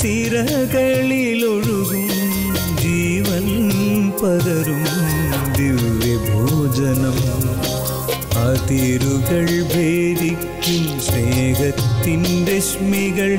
സിരകളിലൊഴുകും ജീവൻ പകരും ദിവ്യഭോജനം. അതിരുകൾ ഭേദിക്കും സ്നേഹത്തിന്റെ രശ്മികൾ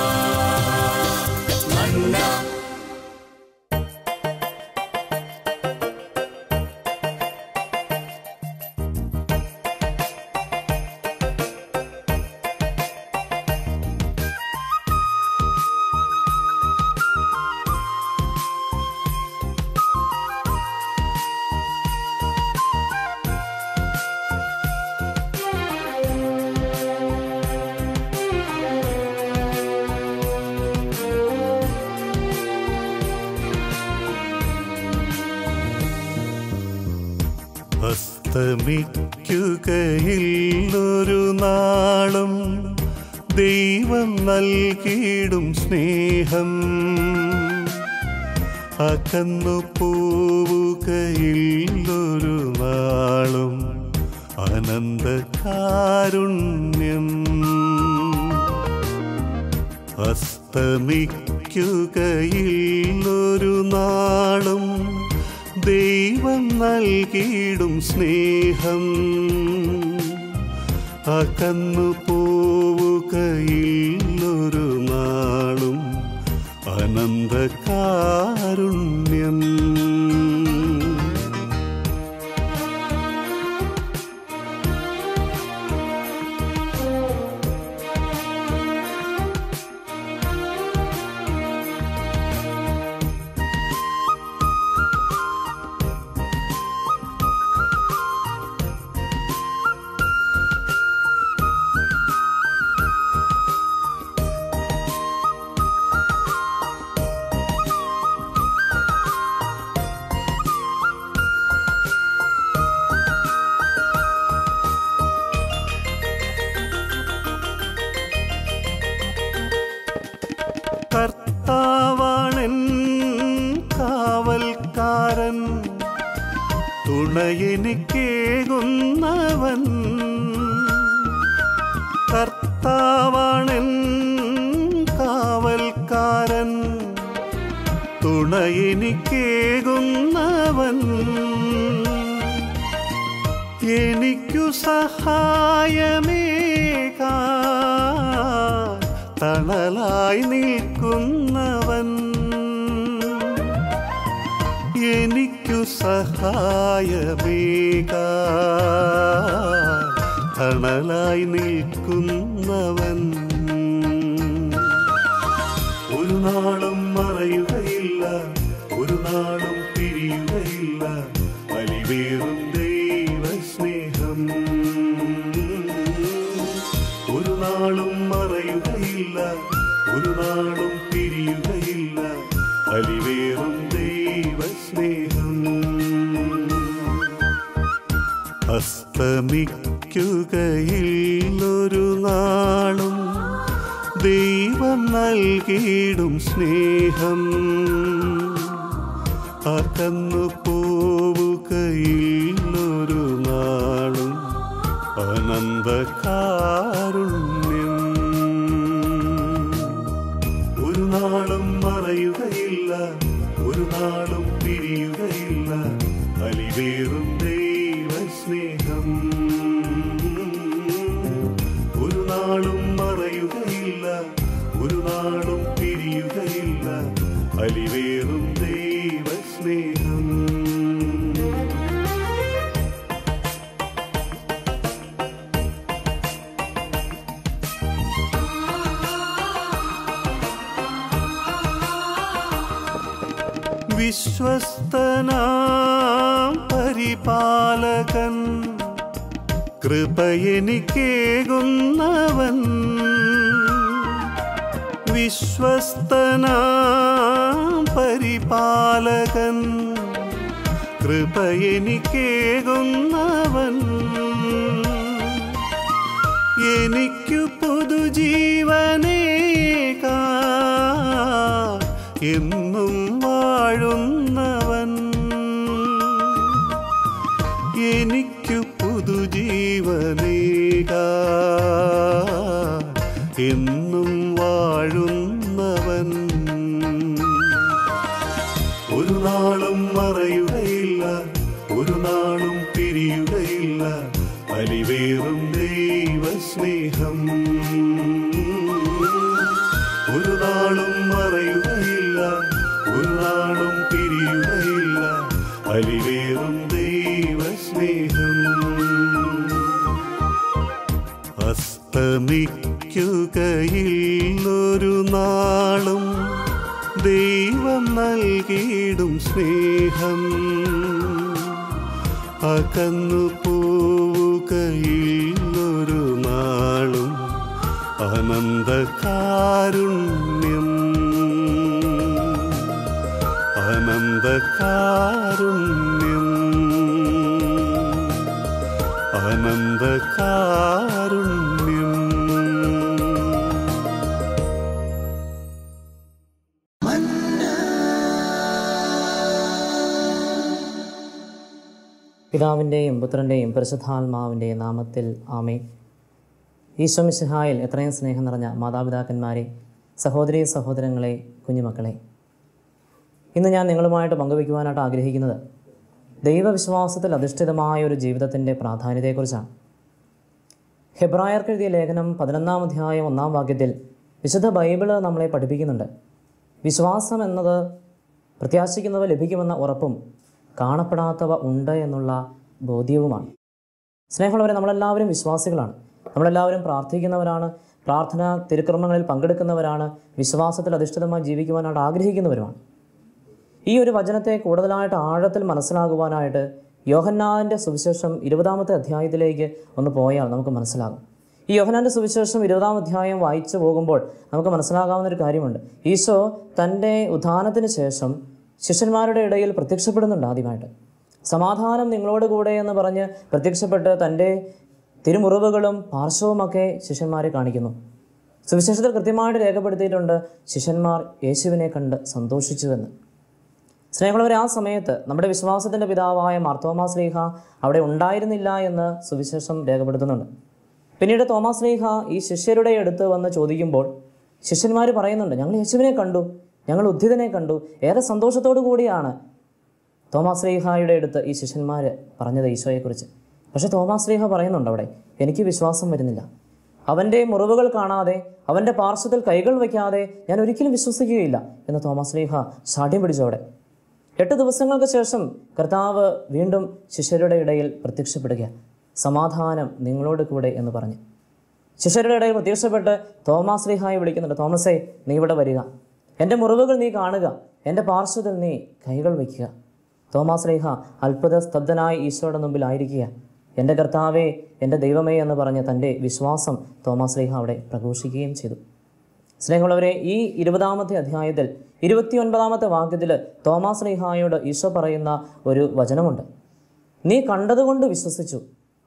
അസ്തമിക്കുകയില്ലൊരു നാളും ദൈവം നൽകിയിടും സ്നേഹം. അകന്നു പോവുകയില്ലൊരു നാളും അനന്തകാരുണ്യം. അസ്തമിക്കുകയില്ലൊരു നാളും നൽകിയിടും സ്നേഹം. അകന്നു പോവുകയില്ലൊരു നാളും അനന്തകാരുണ്യം തുണയെനിക്കേകുന്നവൻ. എനിക്കു സഹായമേകാ. തണലായി നിൽക്കുന്നവൻ. എനിക്കു സഹായമേകാ. തണലായി നിൽക്കുന്നവൻ. നാളും മറയുകയില്ല ഒരു നാളും പിരിയുകയില്ല. വലിവേറും ദൈവസ്നേഹം. ഒരു നാളും മറയുകയില്ല ഒരു നാളും പിരിയുകയില്ല. വലിവേറും ദൈവസ്നേഹം. അസ്തമിക്കുകയില്ലൊരു നാളും ദൈവം നൽകിയിടും സ്നേഹം. അകന്നു പോവുകയില്ലൊരു നാളും അനന്തകാരുണ്യം വിശ്വസ്തനാം പരിപാലകൻ. കൃപയെനിക്കേകുന്നവൻ. വിശ്വസ്തനാം പരിപാലകൻ. കൃപയെനിക്കേകുന്നവൻ. എനിക്കു പുതുജീവനേകാ. എന്നും അസ്തമിക്കുകയില്ലൊരു നാളും ദൈവം നൽകിയിടും സ്നേഹം. അകന്നു പോവുകയില്ലൊരു നാളും അനന്തകാരുണ്യം. അനന്തകാരുണ്യം. അനന്തകാരുണ്യം പിതാവിന്റെയും പുത്രന്റെയും പരിശുദ്ധാത്മാവിന്റെയും നാമത്തിൽ ആമേ ഈശ്വമിശിഹായിൽ എത്രയും സ്നേഹം നിറഞ്ഞ മാതാപിതാക്കന്മാരെ സഹോദരി സഹോദരങ്ങളെ കുഞ്ഞുമക്കളെ ഇന്ന് ഞാൻ നിങ്ങളുമായിട്ട് പങ്കുവയ്ക്കുവാനായിട്ട് ആഗ്രഹിക്കുന്നത് ദൈവവിശ്വാസത്തിൽ അധിഷ്ഠിതമായ ഒരു ജീവിതത്തിന്റെ പ്രാധാന്യത്തെക്കുറിച്ചാണ്. ഹെബ്രായർക്കെഴുതിയ ലേഖനം പതിനൊന്നാം അധ്യായം ഒന്നാം വാക്യത്തിൽ വിശുദ്ധ ബൈബിൾ നമ്മളെ പഠിപ്പിക്കുന്നുണ്ട്. വിശ്വാസം എന്നത് പ്രത്യാശിക്കുന്നവ ലഭിക്കുമെന്ന ഉറപ്പും കാണപ്പെടാത്തവ ഉണ്ട് എന്നുള്ള ബോധ്യവുമാണ്. സ്നേഹമുള്ളവരെ നമ്മളെല്ലാവരും വിശ്വാസികളാണ്. നമ്മളെല്ലാവരും പ്രാർത്ഥിക്കുന്നവരാണ്. പ്രാർത്ഥന തിരുക്രമങ്ങളിൽ പങ്കെടുക്കുന്നവരാണ്. വിശ്വാസത്തിൽ അധിഷ്ഠിതമായി ജീവിക്കുവാനായിട്ട് ആഗ്രഹിക്കുന്നവരുമാണ്. ഈ ഒരു വചനത്തെ കൂടുതലായിട്ട് ആഴത്തിൽ മനസ്സിലാകുവാനായിട്ട് യോഹന്നാന്റെ സുവിശേഷം ഇരുപതാമത്തെ അധ്യായത്തിലേക്ക് ഒന്ന് പോയാൽ നമുക്ക് മനസ്സിലാകും. ഈ യോഹനാന്റെ സുവിശേഷം ഇരുപതാം അധ്യായം വായിച്ചു പോകുമ്പോൾ നമുക്ക് മനസ്സിലാകാവുന്ന ഒരു കാര്യമുണ്ട്. ഈശോ തന്റെ ഉത്ഥാനത്തിന് ശേഷം ശിഷ്യന്മാരുടെ ഇടയിൽ പ്രത്യക്ഷപ്പെടുന്നുണ്ട് ആദ്യമായിട്ട്. സമാധാനം നിങ്ങളോട് കൂടെ എന്ന് പറഞ്ഞ് പ്രത്യക്ഷപ്പെട്ട് തന്റെ തിരുമുറിവുകളും പാർശ്വവുമൊക്കെ ശിഷ്യന്മാരെ കാണിക്കുന്നു. സുവിശേഷത്തിൽ കൃത്യമായിട്ട് രേഖപ്പെടുത്തിയിട്ടുണ്ട് ശിഷ്യന്മാർ യേശുവിനെ കണ്ട് സന്തോഷിച്ചുവെന്ന്. സ്നേഹമുള്ളവർ ആ സമയത്ത് നമ്മുടെ വിശ്വാസത്തിന്റെ പിതാവായ മാർത്തോമാ ശ്രീഹ അവിടെ ഉണ്ടായിരുന്നില്ല എന്ന് സുവിശേഷം രേഖപ്പെടുത്തുന്നുണ്ട്. പിന്നീട് തോമാ ശ്രീഹ ഈ ശിഷ്യരുടെ അടുത്ത് വന്ന് ചോദിക്കുമ്പോൾ ശിഷ്യന്മാർ പറയുന്നുണ്ട് ഞങ്ങൾ യേശുവിനെ കണ്ടു. ഞങ്ങൾ ഉദ്ധിതനെ കണ്ടു. ഏറെ സന്തോഷത്തോടു കൂടിയാണ് തോമാസ് ശ്രീഹായുടെ അടുത്ത് ഈ ശിഷ്യന്മാർ പറഞ്ഞത് ഈശോയെക്കുറിച്ച്. പക്ഷെ തോമാസ് ശ്രീഹ പറയുന്നുണ്ട് അവിടെ എനിക്ക് വിശ്വാസം വരുന്നില്ല. അവന്റെ മുറിവുകൾ കാണാതെ അവന്റെ പാർശ്വത്തിൽ കൈകൾ വയ്ക്കാതെ ഞാൻ ഒരിക്കലും വിശ്വസിക്കുകയില്ല എന്ന് തോമാ ശ്രീഹ ശാഠ്യം പിടിച്ചവിടെ എട്ട് ദിവസങ്ങൾക്ക് ശേഷം കർത്താവ് വീണ്ടും ശിഷ്യരുടെ ഇടയിൽ പ്രത്യക്ഷപ്പെടുക. സമാധാനം നിങ്ങളോട് കൂടെ എന്ന് പറഞ്ഞു. ശിഷ്യരുടെ ഇടയിൽ പ്രത്യക്ഷപ്പെട്ട് തോമാസ് ശ്രീഹായി വിളിക്കുന്നുണ്ട് തോമസേ നീ ഇവിടെ വരിക. എന്റെ മുറിവുകൾ നീ കാണുക. എന്റെ പാർശ്വത്തിൽ നീ കൈകൾ വയ്ക്കുക. തോമാസ് ശ്രീഹ അത്ഭുത സ്തബ്ധനായി ഈശോയുടെ മുമ്പിലായിരിക്കുക എന്റെ കർത്താവേ എന്റെ ദൈവമേ എന്ന് പറഞ്ഞ തന്റെ വിശ്വാസം തോമാസ് ശ്രീഹ അവിടെ പ്രഘോഷിക്കുകയും ചെയ്തു. സ്നേഹമുള്ളവരെ ഈ ഇരുപതാമത്തെ അധ്യായത്തിൽ ഇരുപത്തിയൊൻപതാമത്തെ വാക്യത്തിൽ തോമാസ് ശ്രീഹായോട് ഈശോ പറയുന്ന ഒരു വചനമുണ്ട്. നീ കണ്ടതുകൊണ്ട് വിശ്വസിച്ചു.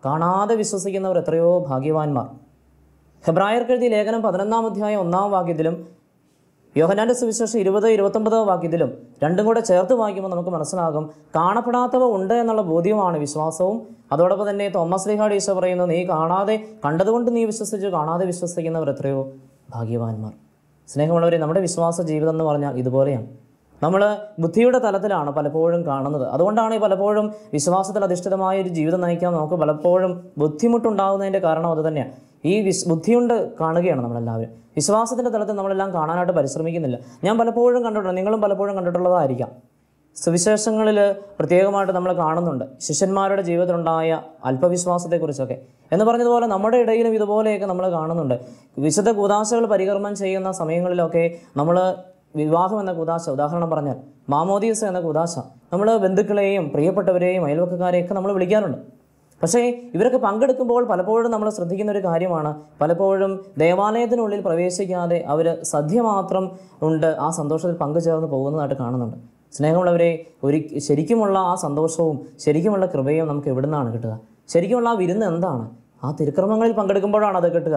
കാണാതെ വിശ്വസിക്കുന്നവർ എത്രയോ ഭാഗ്യവാന്മാർ. ഹെബ്രായർക്കെഴുതിയ ലേഖനം പതിനൊന്നാം അധ്യായം ഒന്നാം വാക്യത്തിലും യോഹനാന്റെ സുവിശേഷം ഇരുപത് ഇരുപത്തൊമ്പത് വാക്യത്തിലും രണ്ടും കൂടെ ചേർത്ത് വായിക്കുമ്പോൾ നമുക്ക് മനസ്സിലാകും കാണപ്പെടാത്തവ ഉണ്ട് എന്നുള്ള ബോധ്യമാണ് വിശ്വാസവും. അതോടൊപ്പം തന്നെ തോമസ് ലിഹാഡ് ഈശോ പറയുന്നു നീ കാണാതെ കണ്ടതുകൊണ്ട് നീ വിശ്വസിച്ചു കാണാതെ വിശ്വസിക്കുന്നവർ എത്രയോ ഭാഗ്യവാന്മാർ. സ്നേഹമുള്ളവരെ നമ്മുടെ വിശ്വാസ ജീവിതം എന്ന് പറഞ്ഞാൽ ഇതുപോലെയാണ്. നമ്മൾ ബുദ്ധിയുടെ തലത്തിലാണ് പലപ്പോഴും കാണുന്നത്. അതുകൊണ്ടാണ് പലപ്പോഴും വിശ്വാസത്തിൽ അധിഷ്ഠിതമായ ഒരു ജീവിതം നയിക്കാൻ നമുക്ക് പലപ്പോഴും ബുദ്ധിമുട്ടുണ്ടാകുന്നതിന്റെ കാരണം അത് തന്നെയാണ് ഈ വിസ് ബുദ്ധിയുണ്ട് കാണുകയാണ് നമ്മളെല്ലാവരും. വിശ്വാസത്തിന്റെ തലത്തിൽ നമ്മളെല്ലാം കാണാനായിട്ട് പരിശ്രമിക്കുന്നില്ല. ഞാൻ പലപ്പോഴും കണ്ടിട്ടുണ്ട് നിങ്ങളും പലപ്പോഴും കണ്ടിട്ടുള്ളതായിരിക്കാം. സുവിശേഷങ്ങളിൽ പ്രത്യേകമായിട്ട് നമ്മൾ കാണുന്നുണ്ട്. ശിഷ്യന്മാരുടെ ജീവിതത്തിലുണ്ടായ അല്പവിശ്വാസത്തെക്കുറിച്ചൊക്കെ. എന്ന് പറഞ്ഞതുപോലെ നമ്മുടെ ഇടയിലും ഇതുപോലെയൊക്കെ നമ്മൾ കാണുന്നുണ്ട്. വിശുദ്ധ കൂതാശകൾ പരികർമ്മം ചെയ്യുന്ന സമയങ്ങളിലൊക്കെ നമ്മൾ വിവാഹം എന്ന കുദാശ ഉദാഹരണം പറഞ്ഞാൽ മാമോദീസ എന്ന കുദാശ നമ്മൾ ബന്ധുക്കളെയും പ്രിയപ്പെട്ടവരെയും അയൽവക്കക്കാരെയൊക്കെ നമ്മൾ വിളിക്കാറുണ്ട്. പക്ഷേ ഇവരൊക്കെ പങ്കെടുക്കുമ്പോൾ പലപ്പോഴും നമ്മൾ ശ്രദ്ധിക്കുന്ന ഒരു കാര്യമാണ്. പലപ്പോഴും ദേവാലയത്തിനുള്ളിൽ പ്രവേശിക്കാതെ അവർ സദ്യ മാത്രം ഉണ്ട് ആ സന്തോഷത്തിൽ പങ്കുചേർന്ന് പോകുന്നതായിട്ട് കാണുന്നുണ്ട്. സ്നേഹമുള്ളവരെ ഒരു ശരിക്കുമുള്ള ആ സന്തോഷവും ശരിക്കുമുള്ള കൃപയും നമുക്ക് എവിടെ നിന്നാണ് കിട്ടുക? ശരിക്കുമുള്ള ആ വിരുന്ന് എന്താണ്? ആ തിരുക്രമങ്ങളിൽ പങ്കെടുക്കുമ്പോഴാണ് അത് കിട്ടുക.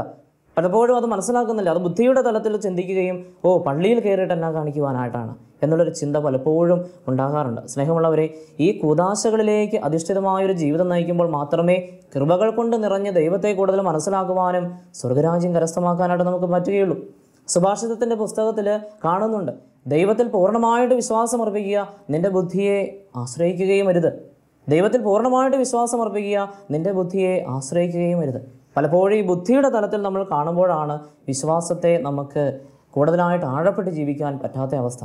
പലപ്പോഴും അത് മനസ്സിലാക്കുന്നില്ല. അത് ബുദ്ധിയുടെ തലത്തിൽ ചിന്തിക്കുകയും ഓ പള്ളിയിൽ കയറിയിട്ട് എന്നാ കാണിക്കുവാനായിട്ടാണ് എന്നുള്ളൊരു ചിന്ത പലപ്പോഴും ഉണ്ടാകാറുണ്ട്. സ്നേഹമുള്ളവരെ ഈ കൂതാശകളിലേക്ക് അധിഷ്ഠിതമായൊരു ജീവിതം നയിക്കുമ്പോൾ മാത്രമേ കൃപകൾ കൊണ്ട് നിറഞ്ഞ ദൈവത്തെ കൂടുതൽ മനസ്സിലാക്കുവാനും സ്വർഗരാജ്യം കരസ്ഥമാക്കാനായിട്ട് നമുക്ക് പറ്റുകയുള്ളൂ. സുഭാഷിതത്തിന്റെ പുസ്തകത്തിൽ കാണുന്നുണ്ട് ദൈവത്തിൽ പൂർണമായിട്ട് വിശ്വാസം അർപ്പിക്കുക നിന്റെ ബുദ്ധിയെ ആശ്രയിക്കുകയും അരുത്. ദൈവത്തിൽ പൂർണമായിട്ട് വിശ്വാസം അർപ്പിക്കുക നിന്റെ ബുദ്ധിയെ ആശ്രയിക്കുകയും അരുത്. പലപ്പോഴും ഈ ബുദ്ധിയുടെ തലത്തിൽ നമ്മൾ കാണുമ്പോഴാണ് വിശ്വാസത്തെ നമുക്ക് കൂടുതലായിട്ട് ആഴപ്പെട്ട് ജീവിക്കാൻ പറ്റാത്ത അവസ്ഥ.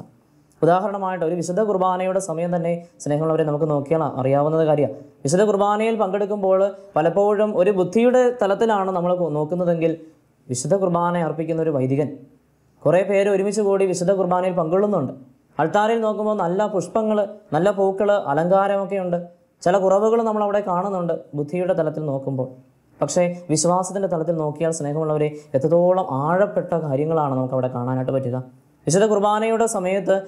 ഉദാഹരണമായിട്ട് ഒരു വിശുദ്ധ കുർബാനയുടെ സമയം തന്നെ സ്നേഹമുള്ളവരെ നമുക്ക് നോക്കിയാൽ അറിയാവുന്നത് കാര്യമാണ് വിശുദ്ധ കുർബാനയിൽ പങ്കെടുക്കുമ്പോൾ പലപ്പോഴും ഒരു ബുദ്ധിയുടെ തലത്തിലാണ് നമ്മൾ നോക്കുന്നതെങ്കിൽ വിശുദ്ധ കുർബാന അർപ്പിക്കുന്ന ഒരു വൈദികൻ. കുറേ പേര് ഒരുമിച്ച് കൂടി വിശുദ്ധ കുർബാനയിൽ പങ്കൊള്ളുന്നുണ്ട്. അൾത്താരയിൽ നോക്കുമ്പോൾ നല്ല പുഷ്പങ്ങൾ നല്ല പൂക്കൾ അലങ്കാരമൊക്കെ ഉണ്ട്. ചില കുറവുകൾ നമ്മൾ അവിടെ കാണുന്നുണ്ട് ബുദ്ധിയുടെ തലത്തിൽ നോക്കുമ്പോൾ. പക്ഷേ വിശ്വാസത്തിന്റെ തലത്തിൽ നോക്കിയാൽ സ്നേഹമുള്ളവരെ എത്രത്തോളം ആഴപ്പെട്ട കാര്യങ്ങളാണ് നമുക്ക് അവിടെ കാണാനായിട്ട് പറ്റുക. വിശുദ്ധ കുർബാനയുടെ സമയത്ത്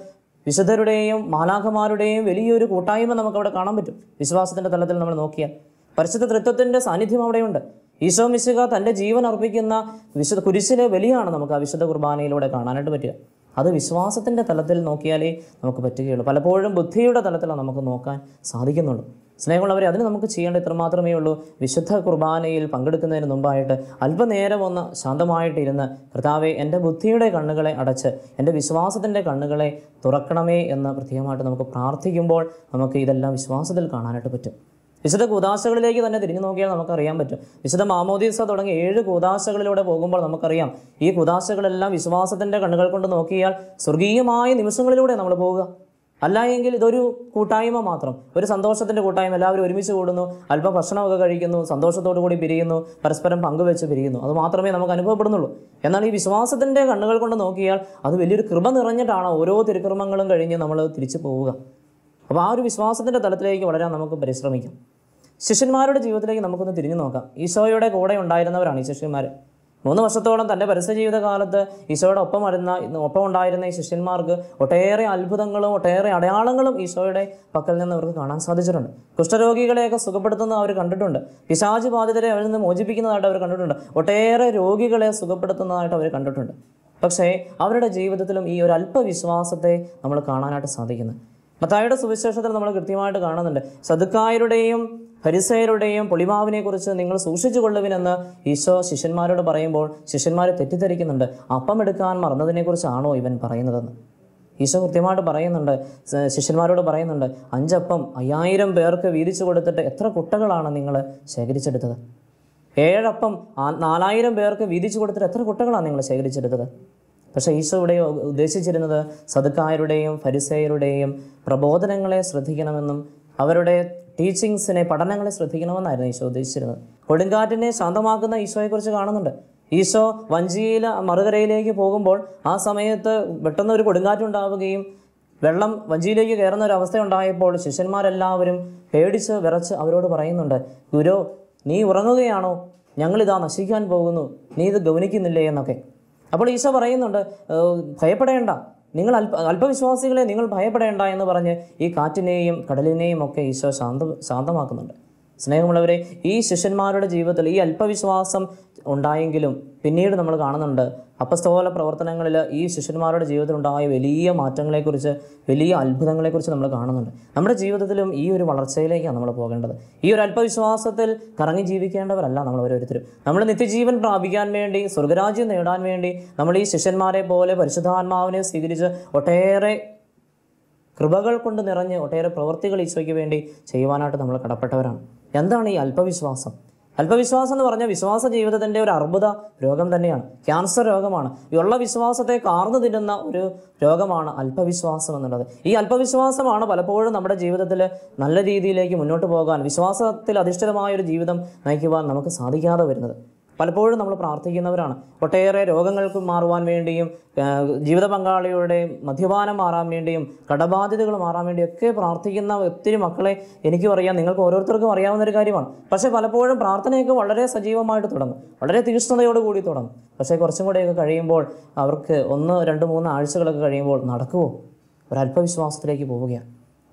വിശുദ്ധരുടെയും മാലാഖമാരുടെയും വലിയൊരു കൂട്ടായ്മ നമുക്ക് അവിടെ കാണാൻ പറ്റും. വിശ്വാസത്തിന്റെ തലത്തിൽ നമ്മൾ നോക്കിയാൽ. പരിശുദ്ധ തൃത്വത്തിന്റെ സാന്നിധ്യം അവിടെയുണ്ട്. ഈശോ മിശിക തന്റെ ജീവൻ അർപ്പിക്കുന്ന വിശുദ്ധ കുരിശിലെ വലിയാണ് നമുക്ക് ആ വിശുദ്ധ കുർബാനയിലൂടെ കാണാനായിട്ട് പറ്റുക. അത് വിശ്വാസത്തിന്റെ തലത്തിൽ നോക്കിയാലേ നമുക്ക് പറ്റുകയുള്ളൂ. പലപ്പോഴും ബുദ്ധിയുടെ തലത്തിലാണ് നമുക്ക് നോക്കാൻ സാധിക്കുന്നുള്ളൂ. സ്നേഹമുള്ളവരെ അതിന് നമുക്ക് ചെയ്യേണ്ട ഇത്ര മാത്രമേ ഉള്ളൂ. വിശുദ്ധ കുർബാനയിൽ പങ്കെടുക്കുന്നതിന് മുമ്പായിട്ട് അല്പനേരം ഒന്ന് ശാന്തമായിട്ടിരുന്ന് കർത്താവെ എന്റെ ബുദ്ധിയുടെ കണ്ണുകളെ അടച്ച് എന്റെ വിശ്വാസത്തിന്റെ കണ്ണുകളെ തുറക്കണമേ എന്ന് പ്രത്യേകമായിട്ട് നമുക്ക് പ്രാർത്ഥിക്കുമ്പോൾ നമുക്ക് ഇതെല്ലാം വിശ്വാസത്തിൽ കാണാനായിട്ട് പറ്റും. വിശുദ്ധ കൂതാശകളിലേക്ക് തന്നെ തിരിഞ്ഞു നോക്കിയാൽ നമുക്കറിയാൻ പറ്റും. വിശുദ്ധ മാമോദീസ തുടങ്ങി ഏഴ് കൂതാശകളിലൂടെ പോകുമ്പോൾ നമുക്കറിയാം. ഈ കൂതാശകളെല്ലാം വിശ്വാസത്തിന്റെ കണ്ണുകൾ കൊണ്ട് നോക്കിയാൽ സ്വർഗീയമായ നിമിഷങ്ങളിലൂടെ നമ്മൾ പോവുക അല്ല എങ്കിൽ ഇതൊരു കൂട്ടായ്മ മാത്രം. ഒരു സന്തോഷത്തിന്റെ കൂട്ടായ്മ. എല്ലാവരും ഒരുമിച്ച് കൂടുന്നു. അല്പം ഭക്ഷണമൊക്കെ കഴിക്കുന്നു. സന്തോഷത്തോടു കൂടി പിരിയുന്നു. പരസ്പരം പങ്കുവെച്ച് പിരിയുന്നു. അത് മാത്രമേ നമുക്ക് അനുഭവപ്പെടുന്നുള്ളൂ. എന്നാൽ ഈ വിശ്വാസത്തിന്റെ കണ്ണുകൾ കൊണ്ട് നോക്കിയാൽ അത് വലിയൊരു കൃപ നിറഞ്ഞിട്ടാണ് ഓരോ തിരുക്രമങ്ങളും കഴിഞ്ഞ് നമ്മൾ തിരിച്ചു പോവുക. അപ്പോൾ ആ ഒരു വിശ്വാസത്തിന്റെ തലത്തിലേക്ക് വളരാൻ നമുക്ക് പരിശ്രമിക്കാം. ശിഷ്യന്മാരുടെ ജീവിതത്തിലേക്ക് നമുക്കൊന്ന് തിരിഞ്ഞു നോക്കാം. ഈശോയുടെ കൂടെ ഉണ്ടായിരുന്നവരാണ് ഈ ശിഷ്യന്മാർ മൂന്ന് വർഷത്തോളം തന്റെ പരസ്യ ജീവിതകാലത്ത് ഈശോയുടെ ഒപ്പം വരുന്ന ഒപ്പം ഉണ്ടായിരുന്ന ഈ ശിഷ്യന്മാർക്ക് ഒട്ടേറെ അത്ഭുതങ്ങളും ഒട്ടേറെ അടയാളങ്ങളും ഈശോയുടെ പക്കൽ നിന്ന് അവർക്ക് കാണാൻ സാധിച്ചിട്ടുണ്ട്. കുഷ്ഠരോഗികളെയൊക്കെ സുഖപ്പെടുത്തുന്നത് അവർ കണ്ടിട്ടുണ്ട്. പിശാജ് ബാധിതരെ അവരിൽ നിന്ന് മോചിപ്പിക്കുന്നതായിട്ട് അവർ കണ്ടിട്ടുണ്ട്. ഒട്ടേറെ രോഗികളെ സുഖപ്പെടുത്തുന്നതായിട്ട് അവർ കണ്ടിട്ടുണ്ട്. പക്ഷേ അവരുടെ ജീവിതത്തിലും ഈ ഒരു അല്പവിശ്വാസത്തെ നമ്മൾ കാണാനായിട്ട് സാധിക്കുന്നു. മത്തായുടെ സുവിശേഷത്തിൽ നമ്മൾ കൃത്യമായിട്ട് കാണുന്നുണ്ട്. സദുക്കായരുടെയും പരിസയരുടെയും പൊളിമാവിനെ കുറിച്ച് നിങ്ങൾ സൂക്ഷിച്ചു കൊള്ളുവിനെന്ന് ഈശോ ശിഷ്യന്മാരോട് പറയുമ്പോൾ ശിഷ്യന്മാരെ തെറ്റിദ്ധരിക്കുന്നുണ്ട്. അപ്പം എടുക്കാൻ മറന്നതിനെക്കുറിച്ചാണോ ഇവൻ പറയുന്നതെന്ന്? ഈശോ കൃത്യമായിട്ട് പറയുന്നുണ്ട്. ശിഷ്യന്മാരോട് പറയുന്നുണ്ട് അഞ്ചപ്പം അയ്യായിരം പേർക്ക് വീതിച്ചു കൊടുത്തിട്ട് എത്ര കുട്ടകളാണ് നിങ്ങൾ ശേഖരിച്ചെടുത്തത്? ഏഴപ്പം നാലായിരം പേർക്ക് വീതിച്ചു കൊടുത്തിട്ട് എത്ര കുട്ടകളാണ് നിങ്ങൾ ശേഖരിച്ചെടുത്തത്? പക്ഷേ ഈശോ ഇവിടെ ഉദ്ദേശിച്ചിരുന്നത് സദുക്കായരുടെയും ഫരിസേയരുടെയും പ്രബോധനങ്ങളെ ശ്രദ്ധിക്കണമെന്നും അവരുടെ ടീച്ചിങ്സിനെ പഠനങ്ങളെ ശ്രദ്ധിക്കണമെന്നായിരുന്നു ഈശോ ഉദ്ദേശിച്ചിരുന്നത്. കൊടുങ്കാറ്റിനെ ശാന്തമാക്കുന്ന ഈശോയെക്കുറിച്ച് കാണുന്നുണ്ട്. ഈശോ വഞ്ചിയിൽ മറുകരയിലേക്ക് പോകുമ്പോൾ ആ സമയത്ത് പെട്ടെന്ന് ഒരു കൊടുങ്കാറ്റുണ്ടാവുകയും വെള്ളം വഞ്ചിയിലേക്ക് കയറുന്ന ഒരു അവസ്ഥ ഉണ്ടായപ്പോൾ ശിഷ്യന്മാരെല്ലാവരും പേടിച്ച് വിറച്ച് അവരോട് പറയുന്നുണ്ട് ഗുരു നീ ഉറങ്ങുകയാണോ? ഞങ്ങളിതാ നശിക്കാൻ പോകുന്നു. നീ ഇത് ഗവനിക്കുന്നില്ലേ എന്നൊക്കെ. അപ്പോൾ ഈശോ പറയുന്നുണ്ട് "ഏഹ്, ഭയപ്പെടേണ്ട. നിങ്ങൾ അല്പ അല്പവിശ്വാസികളെ നിങ്ങൾ ഭയപ്പെടേണ്ട എന്ന് പറഞ്ഞ് ഈ കാറ്റിനെയും കടലിനെയും ഒക്കെ ഈശോ ശാന്ത ശാന്തമാക്കുന്നുണ്ട്. സ്നേഹമുള്ളവരെ ഈ ശിഷ്യന്മാരുടെ ജീവിതത്തിൽ ഈ അല്പവിശ്വാസം ഉണ്ടായെങ്കിലും പിന്നീട് നമ്മൾ കാണുന്നുണ്ട് അപ്പസ്തോല പ്രവർത്തനങ്ങളിൽ ഈ ശിഷ്യന്മാരുടെ ജീവിതത്തിൽ ഉണ്ടായ വലിയ മാറ്റങ്ങളെക്കുറിച്ച് വലിയ അത്ഭുതങ്ങളെക്കുറിച്ച് നമ്മൾ കാണുന്നുണ്ട്. നമ്മുടെ ജീവിതത്തിലും ഈ ഒരു വളർച്ചയിലേക്കാണ് നമ്മൾ പോകേണ്ടത്. ഈ ഒരു അല്പവിശ്വാസത്തിൽ കറങ്ങി ജീവിക്കേണ്ടവരല്ല നമ്മൾ ഓരോരുത്തരും. നമ്മൾ നിത്യജീവൻ പ്രാപിക്കാൻ വേണ്ടി സ്വർഗരാജ്യം നേടാൻ വേണ്ടി നമ്മൾ ഈ ശിഷ്യന്മാരെ പോലെ പരിശുദ്ധാത്മാവിനെ സ്വീകരിച്ച് ഒട്ടേറെ കൃപകൾ കൊണ്ട് നിറഞ്ഞ് ഒട്ടേറെ പ്രവൃത്തികൾ ഈശോയ്ക്ക് വേണ്ടി ചെയ്യുവാനായിട്ട് നമ്മൾ കടപ്പെട്ടവരാണ്. എന്താണ് ഈ അല്പവിശ്വാസം? അല്പവിശ്വാസം എന്ന് പറഞ്ഞാൽ വിശ്വാസ ജീവിതത്തിന്റെ ഒരു അർബുദ രോഗം തന്നെയാണ്. ക്യാൻസർ രോഗമാണ്. ഈ ഉള്ള വിശ്വാസത്തെ കാർന്നു തിന്നുന്ന ഒരു രോഗമാണ് അല്പവിശ്വാസം എന്നുള്ളത്. ഈ അല്പവിശ്വാസമാണ് പലപ്പോഴും നമ്മുടെ ജീവിതത്തിൽ നല്ല രീതിയിലേക്ക് മുന്നോട്ട് പോകാൻ വിശ്വാസത്തിൽ അധിഷ്ഠിതമായ ഒരു ജീവിതം നയിക്കുവാൻ നമുക്ക് സാധിക്കാതെ വരുന്നത്. പലപ്പോഴും നമ്മൾ പ്രാർത്ഥിക്കുന്നവരാണ്. ഒട്ടേറെ രോഗങ്ങൾക്ക് മാറുവാൻ വേണ്ടിയും ജീവിത പങ്കാളിയുടെ മദ്യപാനം മാറാൻ വേണ്ടിയും കടബാധ്യതകൾ മാറാൻ വേണ്ടിയും ഒക്കെ പ്രാർത്ഥിക്കുന്ന ഒത്തിരി മക്കളെ എനിക്കും അറിയാം. നിങ്ങൾക്ക് ഓരോരുത്തർക്കും അറിയാവുന്ന ഒരു കാര്യമാണ്. പക്ഷേ പലപ്പോഴും പ്രാർത്ഥനയൊക്കെ വളരെ സജീവമായിട്ട് തുടങ്ങും. വളരെ തീക്ഷ്ണതയോട് കൂടി തുടങ്ങും. പക്ഷേ കുറച്ചും കൂടെയൊക്കെ കഴിയുമ്പോൾ അവർക്ക് ഒന്ന് രണ്ട് മൂന്ന് ആഴ്ചകളൊക്കെ കഴിയുമ്പോൾ നടക്കുമോ ഒരല്പവിശ്വാസത്തിലേക്ക് പോവുകയാണ്.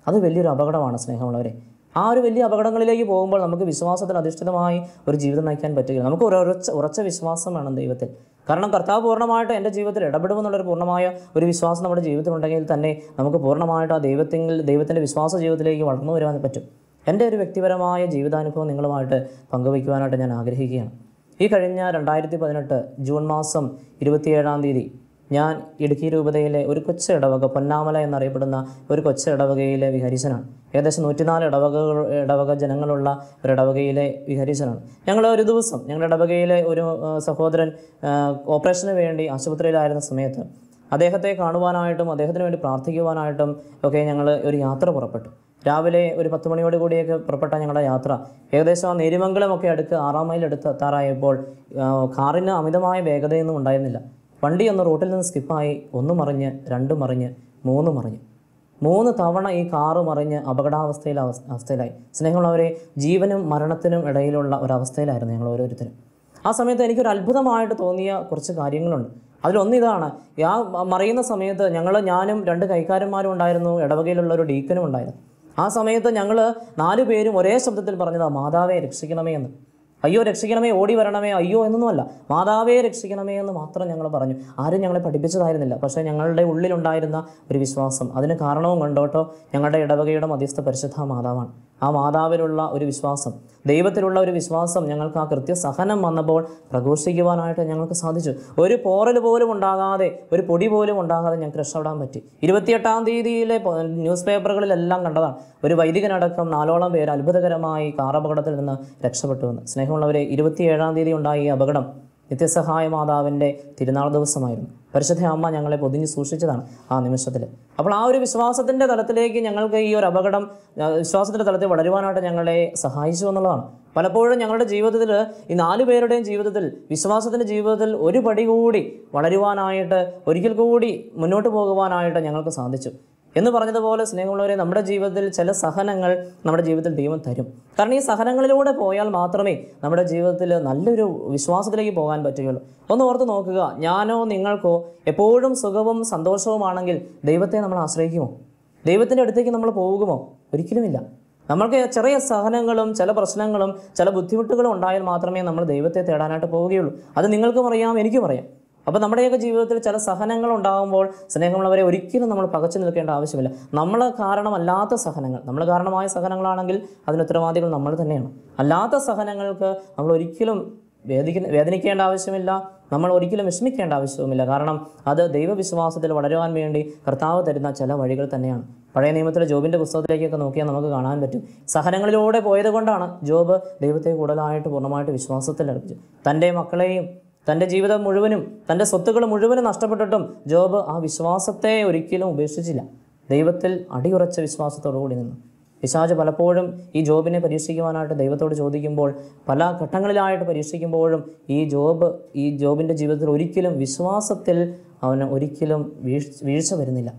അത് വലിയൊരു അപകടമാണ് സ്നേഹമുള്ളവരെ. ആ ഒരു വലിയ അപകടങ്ങളിലേക്ക് പോകുമ്പോൾ നമുക്ക് വിശ്വാസത്തിൽ അധിഷ്ഠിതമായി ഒരു ജീവിതം നയിക്കാൻ പറ്റുകയില്ല. നമുക്ക് ഒരു ഉറച്ച ഉറച്ച വിശ്വാസം വേണം ദൈവത്തിൽ. കാരണം കർത്താവ് പൂർണമായിട്ട് എന്റെ ജീവിതത്തിൽ ഇടപെടുമെന്നുള്ളൊരു പൂർണമായ ഒരു വിശ്വാസം നമ്മുടെ ജീവിതത്തിലുണ്ടെങ്കിൽ തന്നെ നമുക്ക് പൂർണമായിട്ട് ആ ദൈവത്തിൽ ദൈവത്തിന്റെ വിശ്വാസ ജീവിതത്തിലേക്ക് വളർന്നു വരുവാൻ പറ്റും. എന്റെ ഒരു വ്യക്തിപരമായ ജീവിതാനുഭവം നിങ്ങളുമായിട്ട് പങ്കുവയ്ക്കുവാനായിട്ട് ഞാൻ ആഗ്രഹിക്കുകയാണ്. ഈ കഴിഞ്ഞ രണ്ടായിരത്തി പതിനെട്ട് ജൂൺ മാസം ഇരുപത്തിയേഴാം തീയതി ഞാൻ ഇടുക്കി രൂപതയിലെ ഒരു കൊച്ചു ഇടവക പൊന്നാമല എന്നറിയപ്പെടുന്ന ഒരു കൊച്ചു ഇടവകയിലെ വിഹരിശനാണ്. ഏകദേശം നൂറ്റിനാല് ഇടവകകൾ ഇടവക ജനങ്ങളുള്ള ഒരു ഇടവകയിലെ വിഹരിശനാണ്. ഞങ്ങൾ ഒരു ദിവസം ഞങ്ങളുടെ ഇടവകയിലെ ഒരു സഹോദരൻ ഓപ്പറേഷന് വേണ്ടി ആശുപത്രിയിലായിരുന്ന സമയത്ത് അദ്ദേഹത്തെ കാണുവാനായിട്ടും അദ്ദേഹത്തിന് വേണ്ടി പ്രാർത്ഥിക്കുവാനായിട്ടും ഒക്കെ ഞങ്ങൾ ഒരു യാത്ര പുറപ്പെട്ടു. രാവിലെ ഒരു പത്ത് മണിയോട് കൂടിയൊക്കെ പുറപ്പെട്ട ഞങ്ങളുടെ യാത്ര ഏകദേശം ആ നേരിമംഗലമൊക്കെ അടുത്ത് ആറാം മൈൽ അടുത്ത് എത്താറായപ്പോൾ കാറിന് അമിതമായ വേഗതയൊന്നും ഉണ്ടായിരുന്നില്ല. വണ്ടി ഒന്ന് റോട്ടിൽ നിന്ന് സ്കിപ്പായി. ഒന്ന് മറിഞ്ഞ് രണ്ട് മറിഞ്ഞ് മൂന്ന് മറിഞ്ഞ്. മൂന്ന് തവണ ഈ കാറ് മറിഞ്ഞ് അപകടാവസ്ഥയിൽ അവസ്ഥയിലായി. സ്നേഹമുള്ളവരെ ജീവനും മരണത്തിനും ഇടയിലുള്ള ഒരവസ്ഥയിലായിരുന്നു ഞങ്ങൾ ഓരോരുത്തരും. ആ സമയത്ത് എനിക്കൊരു അത്ഭുതമായിട്ട് തോന്നിയ കുറച്ച് കാര്യങ്ങളുണ്ട്. അതിലൊന്ന് ഇതാണ്. ആ മറിയുന്ന സമയത്ത് ഞങ്ങൾ ഞാനും രണ്ട് കൈക്കാരന്മാരും ഉണ്ടായിരുന്നു. ഇടവകയിലുള്ള ഒരു ഡീക്കനും ഉണ്ടായിരുന്നു. ആ സമയത്ത് ഞങ്ങൾ നാലു പേരും ഒരേ ശബ്ദത്തിൽ പറഞ്ഞതാണ് മാതാവെ രക്ഷിക്കണമേ എന്ന്. അയ്യോ രക്ഷിക്കണമേ ഓടി വരണമേ അയ്യോ എന്നൊന്നുമല്ല. മാതാവേ രക്ഷിക്കണമേ എന്ന് മാത്രം ഞങ്ങൾ പറഞ്ഞു. ആരും ഞങ്ങളെ പഠിപ്പിച്ചതായിരുന്നില്ല. പക്ഷേ ഞങ്ങളുടെ ഉള്ളിലുണ്ടായിരുന്ന ഒരു വിശ്വാസം. അതിന് കാരണവും കണ്ടോട്ടോ? ഞങ്ങളുടെ ഇടവകയുടെ മധ്യസ്ഥ പരിശുദ്ധ മാതാവാണ്. ആ മാതാവിലുള്ള ഒരു വിശ്വാസം ദൈവത്തിലുള്ള ഒരു വിശ്വാസം ഞങ്ങൾക്ക് ആ കൃത്യസഹനം വന്നപ്പോൾ പ്രഘോഷിക്കുവാനായിട്ട് ഞങ്ങൾക്ക് സാധിച്ചു. ഒരു പോറൽ പോലും ഉണ്ടാകാതെ ഒരു പൊടി പോലും ഉണ്ടാകാതെ ഞങ്ങൾക്ക് രക്ഷപ്പെടാൻ പറ്റി. ഇരുപത്തിയെട്ടാം തീയതിയിലെ ന്യൂസ് പേപ്പറുകളിലെല്ലാം കണ്ടതാണ്. ഒരു വൈദികനടക്കം നാലോളം പേര് അത്ഭുതകരമായി കാർ അപകടത്തിൽ നിന്ന് രക്ഷപ്പെട്ടുവെന്ന് സ്നേഹമുള്ളവരെ ഇരുപത്തിയേഴാം തീയതി ഉണ്ടായ ഈ അപകടം നിത്യസഹായ മാതാവിന്റെ തിരുനാൾ ദിവസമായിരുന്നു. പരിശുദ്ധ അമ്മ ഞങ്ങളെ പൊതിഞ്ഞ് സൂക്ഷിച്ചതാണ് ആ നിമിഷത്തിൽ അപ്പോൾ ആ ഒരു വിശ്വാസത്തിന്റെ തലത്തിലേക്ക് ഞങ്ങൾക്ക് ഈ ഒരു അപകടം വിശ്വാസത്തിന്റെ തലത്തിൽ വളരുവാനായിട്ട് ഞങ്ങളെ സഹായിച്ചു എന്നുള്ളതാണ്. പലപ്പോഴും ഞങ്ങളുടെ ജീവിതത്തിൽ ഈ നാല് പേരുടെയും ജീവിതത്തിൽ വിശ്വാസത്തിന്റെ ജീവിതത്തിൽ ഒരു പടി കൂടി വളരുവാനായിട്ട് ഒരിക്കൽ കൂടി മുന്നോട്ട് പോകുവാനായിട്ട് ഞങ്ങൾക്ക് സാധിച്ചു. എന്ന് പറഞ്ഞതുപോലെ സ്നേഹമുള്ളവരെ നമ്മുടെ ജീവിതത്തിൽ ചില സഹനങ്ങൾ നമ്മുടെ ജീവിതത്തിൽ ദൈവം തരും. കാരണം ഈ സഹനങ്ങളിലൂടെ പോയാൽ മാത്രമേ നമ്മുടെ ജീവിതത്തിൽ നല്ലൊരു വിശ്വാസത്തിലേക്ക് പോകാൻ പറ്റുകയുള്ളൂ. ഒന്ന് ഓർത്ത് നോക്കുക ഞാനോ നിങ്ങൾക്കോ എപ്പോഴും സുഖവും സന്തോഷവുമാണെങ്കിൽ ദൈവത്തെ നമ്മൾ ആശ്രയിക്കുമോ? ദൈവത്തിന്റെ അടുത്തേക്ക് നമ്മൾ പോകുമോ? ഒരിക്കലുമില്ല. നമ്മൾക്ക് ചെറിയ സഹനങ്ങളും ചില പ്രശ്നങ്ങളും ചില ബുദ്ധിമുട്ടുകളും ഉണ്ടായാൽ മാത്രമേ നമ്മൾ ദൈവത്തെ തേടാനായിട്ട് പോവുകയുള്ളൂ. അത് നിങ്ങൾക്കും അറിയാം എനിക്കും അറിയാം. അപ്പോൾ നമ്മുടെയൊക്കെ ജീവിതത്തിൽ ചില സഹനങ്ങൾ ഉണ്ടാകുമ്പോൾ സ്നേഹമുള്ളവരെ ഒരിക്കലും നമ്മൾ പകച്ചു നിൽക്കേണ്ട ആവശ്യമില്ല. നമ്മൾ കാരണമല്ലാത്ത സഹനങ്ങൾ നമ്മൾ കാരണമായ സഹനങ്ങളാണെങ്കിൽ അതിന് ഉത്തരവാദികൾ നമ്മൾ തന്നെയാണ്. അല്ലാത്ത സഹനങ്ങൾക്ക് നമ്മൾ ഒരിക്കലും വേദിക്കുന്ന വേദനിക്കേണ്ട ആവശ്യമില്ല. നമ്മൾ ഒരിക്കലും വിഷമിക്കേണ്ട ആവശ്യവുമില്ല. കാരണം അത് ദൈവവിശ്വാസത്തിൽ വളരുവാൻ വേണ്ടി കർത്താവ് തരുന്ന ചില വഴികൾ തന്നെയാണ്. പഴയ നിയമത്തിലെ ജോബിന്റെ പുസ്തകത്തിലേക്കൊക്കെ നോക്കിയാൽ നമുക്ക് കാണാൻ പറ്റും. സഹനങ്ങളിലൂടെ പോയത് കൊണ്ടാണ് ജോബ് ദൈവത്തെ കൂടുതലായിട്ട് പൂർണമായിട്ട് വിശ്വാസത്തിൽ അർപ്പിച്ചു തന്റെ മക്കളെയും തന്റെ ജീവിതം മുഴുവനും തന്റെ സ്വത്തുക്കൾ മുഴുവനും നഷ്ടപ്പെട്ടിട്ടും ജോബ് ആ വിശ്വാസത്തെ ഒരിക്കലും ഉപേക്ഷിച്ചില്ല. ദൈവത്തിൽ അടിയുറച്ച വിശ്വാസത്തോടു കൂടി നിന്നു. പിശാജ് പലപ്പോഴും ഈ ജോബിനെ പരീക്ഷിക്കുവാനായിട്ട് ദൈവത്തോട് ചോദിക്കുമ്പോൾ പല ഘട്ടങ്ങളിലായിട്ട് പരീക്ഷിക്കുമ്പോഴും ഈ ജോബ് ഈ ജോബിന്റെ ജീവിതത്തിൽ ഒരിക്കലും വിശ്വാസത്തിൽ അവന് ഒരിക്കലും വീഴ്ച വരുന്നില്ല.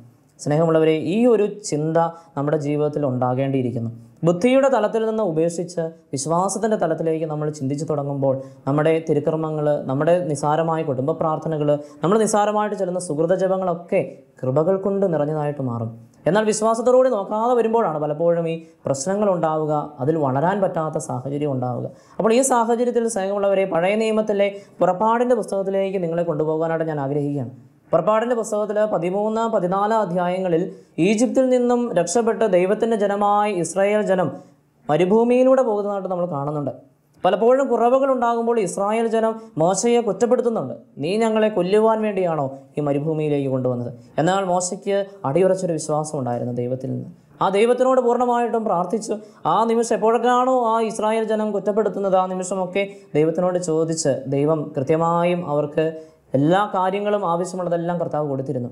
സ്നേഹമുള്ളവരെ ഈ ഒരു ചിന്ത നമ്മുടെ ജീവിതത്തിൽ ഉണ്ടാകേണ്ടിയിരിക്കുന്നു. ബുദ്ധിയുടെ തലത്തിൽ നിന്ന് ഉപേക്ഷിച്ച് വിശ്വാസത്തിന്റെ തലത്തിലേക്ക് നമ്മൾ ചിന്തിച്ചു തുടങ്ങുമ്പോൾ നമ്മുടെ തിരുക്കർമ്മങ്ങൾ നമ്മുടെ നിസാരമായ കുടുംബ പ്രാർത്ഥനകൾ നമ്മൾ നിസാരമായിട്ട് ചെല്ലുന്ന സുഹൃത ജപങ്ങളൊക്കെ കൃപകൾ കൊണ്ട് നിറഞ്ഞതായിട്ട് മാറും. എന്നാൽ വിശ്വാസത്തോടുകൂടി നോക്കാതെ വരുമ്പോഴാണ് പലപ്പോഴും ഈ പ്രശ്നങ്ങൾ ഉണ്ടാവുക അതിൽ വളരാൻ പറ്റാത്ത സാഹചര്യം ഉണ്ടാവുക. അപ്പോൾ ഈ സാഹചര്യത്തിൽ സ്നേഹമുള്ളവരെ പഴയ നിയമത്തിലെ പുറപ്പാടിന്റെ പുസ്തകത്തിലേക്ക് നിങ്ങളെ കൊണ്ടുപോകാനായിട്ട് ഞാൻ ആഗ്രഹിക്കുകയാണ്. പുറപ്പാടിന്റെ പുസ്തകത്തിൽ പതിമൂന്ന് പതിനാല് അധ്യായങ്ങളിൽ ഈജിപ്തിൽ നിന്നും രക്ഷപ്പെട്ട് ദൈവത്തിന്റെ ജനമായ ഇസ്രായേൽ ജനം മരുഭൂമിയിലൂടെ പോകുന്നതായിട്ട് നമ്മൾ കാണുന്നുണ്ട്. പലപ്പോഴും കുറവുകൾ ഉണ്ടാകുമ്പോൾ ഇസ്രായേൽ ജനം മോശയെ കുറ്റപ്പെടുത്തുന്നുണ്ട്. നീ ഞങ്ങളെ കൊല്ലുവാൻ വേണ്ടിയാണോ ഈ മരുഭൂമിയിലേക്ക് കൊണ്ടുവന്നത്? എന്നാൽ മോശയ്ക്ക് അടിയുറച്ചൊരു വിശ്വാസം ഉണ്ടായിരുന്നു ദൈവത്തിൽ നിന്ന്. ആ ദൈവത്തിനോട് പൂർണമായിട്ടും പ്രാർത്ഥിച്ചു ആ നിമിഷം എപ്പോഴൊക്കെയാണോ ആ ഇസ്രായേൽ ജനം കുറ്റപ്പെടുത്തുന്നത് ആ നിമിഷമൊക്കെ ദൈവത്തിനോട് ചോദിച്ച് ദൈവം കൃത്യമായും അവർക്ക് എല്ലാ കാര്യങ്ങളും ആവശ്യമുള്ളതെല്ലാം കർത്താവ് കൊടുത്തിരുന്നു.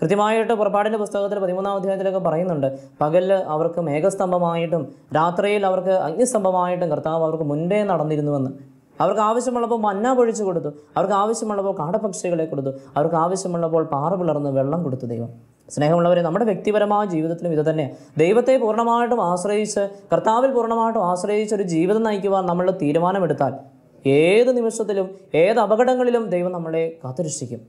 കൃത്യമായിട്ട് പുറപ്പാടിന്റെ പുസ്തകത്തിൽ പതിമൂന്നാം അധ്യായത്തിലൊക്കെ പറയുന്നുണ്ട് പകൽ അവർക്ക് മേഘസ്തംഭമായിട്ടും രാത്രിയിൽ അവർക്ക് അഗ്നിസ്തംഭമായിട്ടും കർത്താവ് അവർക്ക് മുൻപേ നടന്നിരുന്നുവെന്ന്. അവർക്ക് ആവശ്യമുള്ളപ്പോൾ മന്ന പൊഴിച്ചു കൊടുത്തു അവർക്ക് ആവശ്യമുള്ളപ്പോൾ കാടപക്ഷികളെ കൊടുത്തു അവർക്ക് ആവശ്യമുള്ളപ്പോൾ പാറ പിളർന്ന് വെള്ളം കൊടുത്തു ദൈവം. സ്നേഹമുള്ളവരെ നമ്മുടെ വ്യക്തിപരമായ ജീവിതത്തിലും ഇത് തന്നെ. ദൈവത്തെ പൂർണമായിട്ടും ആശ്രയിച്ച് കർത്താവിൽ പൂർണമായിട്ടും ആശ്രയിച്ച് ഒരു ജീവിതം നയിക്കുവാൻ നമ്മൾ തീരുമാനമെടുത്താൽ ഏത് നിമിഷത്തിലും ഏത് അപകടങ്ങളിലും ദൈവം നമ്മളെ കാത്തുരക്ഷിക്കും.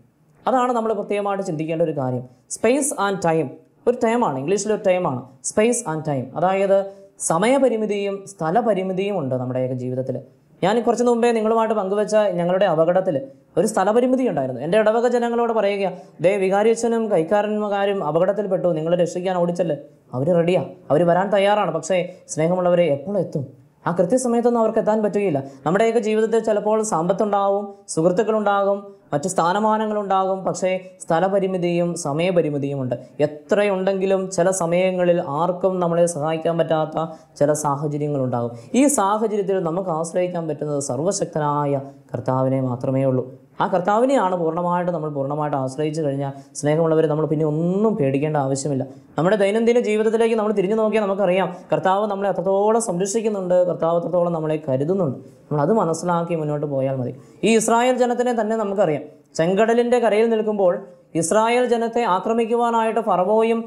അതാണ് നമ്മൾ പ്രത്യേകമായിട്ട് ചിന്തിക്കേണ്ട ഒരു കാര്യം. സ്പേസ് ആൻഡ് ടൈം ഒരു ടൈമാണ് ഇംഗ്ലീഷിൽ ഒരു ടൈമാണ് സ്പേസ് ആൻഡ് ടൈം അതായത് സമയപരിമിതിയും സ്ഥലപരിമിതിയും ഉണ്ട് നമ്മുടെയൊക്കെ ജീവിതത്തിൽ. ഞാൻ കുറച്ച് മുമ്പേ നിങ്ങളുമായിട്ട് പങ്കുവെച്ച ഞങ്ങളുടെ അപകടത്തിൽ ഒരു സ്ഥലപരിമിതി ഉണ്ടായിരുന്നു. എന്റെ ഇടവക ജനങ്ങളോട് പറയുക ദേ വികാരിയച്ഛനും കൈക്കാരന്മാരും അപകടത്തിൽപ്പെട്ടു. നിങ്ങളെ രക്ഷിക്കാൻ ഓടിച്ചല്ലേ. അവർ റെഡിയാണ് അവർ വരാൻ തയ്യാറാണ്. പക്ഷേ സ്നേഹമുള്ളവരെ എപ്പോൾ എത്തും ആ കൃത്യസമയത്തൊന്നും അവർക്ക് എത്താൻ പറ്റുകയില്ല. നമ്മുടെയൊക്കെ ജീവിതത്തിൽ ചിലപ്പോൾ സമ്പത്തുണ്ടാവും സുഹൃത്തുക്കളുണ്ടാകും മറ്റ് സ്ഥാനമാനങ്ങളുണ്ടാകും പക്ഷേ സ്ഥലപരിമിതിയും സമയപരിമിതിയും ഉണ്ട്. എത്രയുണ്ടെങ്കിലും ചില സമയങ്ങളിൽ ആർക്കും നമ്മളെ സഹായിക്കാൻ പറ്റാത്ത ചില സാഹചര്യങ്ങളുണ്ടാകും. ഈ സാഹചര്യത്തിൽ നമുക്ക് ആശ്രയിക്കാൻ പറ്റുന്നത് സർവശക്തനായ കർത്താവിനെ മാത്രമേ ഉള്ളൂ. ആ കർത്താവിനെയാണ് പൂർണമായിട്ട് നമ്മൾ പൂർണമായിട്ട് ആശ്രയിച്ചു കഴിഞ്ഞാൽ സ്നേഹമുള്ളവർ നമ്മൾ പിന്നെ ഒന്നും പേടിക്കേണ്ട ആവശ്യമില്ല. നമ്മുടെ ദൈനംദിന ജീവിതത്തിലേക്ക് നമ്മൾ തിരിഞ്ഞു നോക്കിയാൽ നമുക്കറിയാം കർത്താവ് നമ്മളെ അത്രത്തോളം സംരക്ഷിക്കുന്നുണ്ട് കർത്താവ് അത്രത്തോളം നമ്മളെ കരുതുന്നുണ്ട്. നമ്മൾ അത് മനസ്സിലാക്കി മുന്നോട്ട് പോയാൽ മതി. ഈ ഇസ്രായേൽ ജനത്തിനെ തന്നെ നമുക്കറിയാം. ചെങ്കടലിന്റെ കരയിൽ നിൽക്കുമ്പോൾ ഇസ്രായേൽ ജനത്തെ ആക്രമിക്കുവാനായിട്ട് ഫറവോയും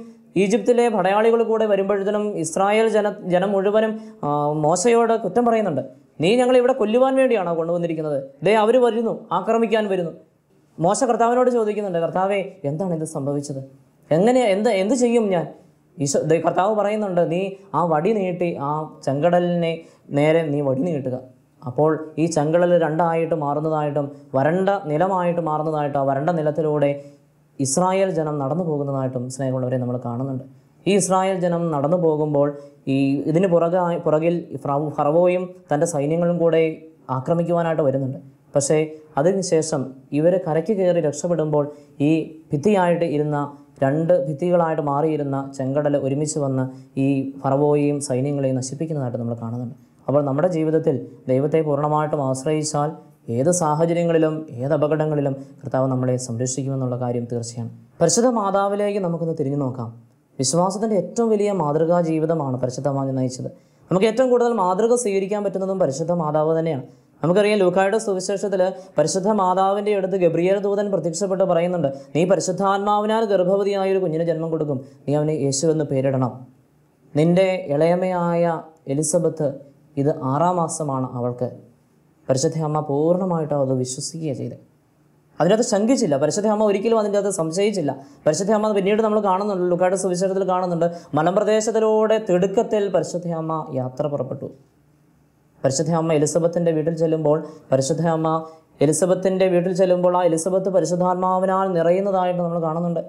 ഈജിപ്തിലെ പടയാളികൾ കൂടെ വരുമ്പോഴത്തേനും ഇസ്രായേൽ ജന ജനം മുഴുവനും മോശയോട് കുറ്റം പറയുന്നുണ്ട്. നീ ഞങ്ങളെ ഇവിടെ കൊല്ലുവാൻ വേണ്ടിയാണോ കൊണ്ടുവന്നിരിക്കുന്നത്? ദേ അവർ വരുന്നു ആക്രമിക്കാൻ വരുന്നു. മോശ കർത്താവിനോട് ചോദിക്കുന്നുണ്ട് കർത്താവേ എന്താണ് ഇത് സംഭവിച്ചത്? എങ്ങനെ എന്ത് എന്ത് ചെയ്യും ഞാൻ? ഈശോ കർത്താവ് പറയുന്നുണ്ട് നീ ആ വടി നീട്ടി ആ ചെങ്കടലിനെ നേരെ നീ വടി നീട്ടുക. അപ്പോൾ ഈ ചെങ്കടൽ രണ്ടായിട്ട് മാറുന്നതായിട്ടും വരണ്ട നിലമായിട്ട് മാറുന്നതായിട്ടും ആ വരണ്ട നിലത്തിലൂടെ ഇസ്രായേൽ ജനം നടന്നു പോകുന്നതായിട്ടും സ്നേഹമുള്ളവരെ നമ്മൾ കാണുന്നുണ്ട്. ഈ ഇസ്രായേൽ ജനം നടന്നു പോകുമ്പോൾ ഈ ഇതിന് പുറകെ പുറകിൽ ഫറവോയും തന്റെ സൈന്യങ്ങളും കൂടെ ആക്രമിക്കുവാനായിട്ട് വരുന്നുണ്ട്. പക്ഷേ അതിനുശേഷം ഇവർ കരയ്ക്ക് കയറി രക്ഷപ്പെടുമ്പോൾ ഈ ഭിത്തിയായിട്ട് ഇരുന്ന രണ്ട് ഭിത്തികളായിട്ട് മാറിയിരുന്ന ചെങ്കടൽ ഒരുമിച്ച് വന്ന് ഈ ഫറവോയെയും സൈന്യങ്ങളെയും നശിപ്പിക്കുന്നതായിട്ട് നമ്മൾ കാണുന്നുണ്ട്. അപ്പോൾ നമ്മുടെ ജീവിതത്തിൽ ദൈവത്തെ പൂർണമായിട്ടും ആശ്രയിച്ചാൽ ഏത് സാഹചര്യങ്ങളിലും ഏത് അപകടങ്ങളിലും കർത്താവ് നമ്മളെ സംരക്ഷിക്കുമെന്നുള്ള കാര്യം തീർച്ചയാണ്. പരിശുദ്ധ മാതാവിലേക്ക് നമുക്കൊന്ന് തിരിഞ്ഞു നോക്കാം. വിശ്വാസത്തിന്റെ ഏറ്റവും വലിയ മാതൃകാ ജീവിതമാണ് പരിശുദ്ധ മാതാവ് നയിച്ചത്. നമുക്ക് ഏറ്റവും കൂടുതൽ മാതൃക സ്വീകരിക്കാൻ പറ്റുന്നതും പരിശുദ്ധ മാതാവ് തന്നെയാണ്. നമുക്കറിയാം ലൂക്കായുടെ സുവിശേഷത്തിൽ പരിശുദ്ധ മാതാവിന്റെ അടുത്ത് ഗബ്രിയേൽ ദൂതൻ പ്രത്യക്ഷപ്പെട്ട് പറയുന്നുണ്ട് നീ പരിശുദ്ധാത്മാവിനാൽ ഗർഭവതിയായ ഒരു കുഞ്ഞിന് ജന്മം കൊടുക്കും. നീ അവനെ യേശു എന്ന് പേരിടണം. നിന്റെ ഇളയമയായ എലിസബത്ത് ഇത് ആറാം മാസമാണ് അവൾക്ക്. പരിശുദ്ധ അമ്മ പൂർണമായിട്ടും അത് വിശ്വസിക്കുകയാണ് ചെയ്തത് അതിനകത്ത് ശങ്കിച്ചില്ല. പരിശുദ്ധ അമ്മ ഒരിക്കലും അതിന്റെ അകത്ത് സംശയിച്ചില്ല. പരിശുദ്ധ അമ്മ പിന്നീട് നമ്മൾ കാണുന്നുണ്ട്. ലുക്കായുടെ സുവിശേഷത്തിൽ കാണുന്നുണ്ട്. മലമ്പ്രദേശത്തിലൂടെ തിടുക്കത്തിൽ പരിശുദ്ധ അമ്മ യാത്ര പുറപ്പെട്ടു. പരിശുദ്ധ അമ്മ എലിസബത്തിന്റെ വീട്ടിൽ ചെല്ലുമ്പോൾ പരിശുദ്ധ അമ്മ എലിസബത്തിന്റെ വീട്ടിൽ ചെല്ലുമ്പോൾ ആ എലിസബത്ത് പരിശുദ്ധാത്മാവിനാൽ നിറയുന്നതായിട്ട് നമ്മൾ കാണുന്നുണ്ട്.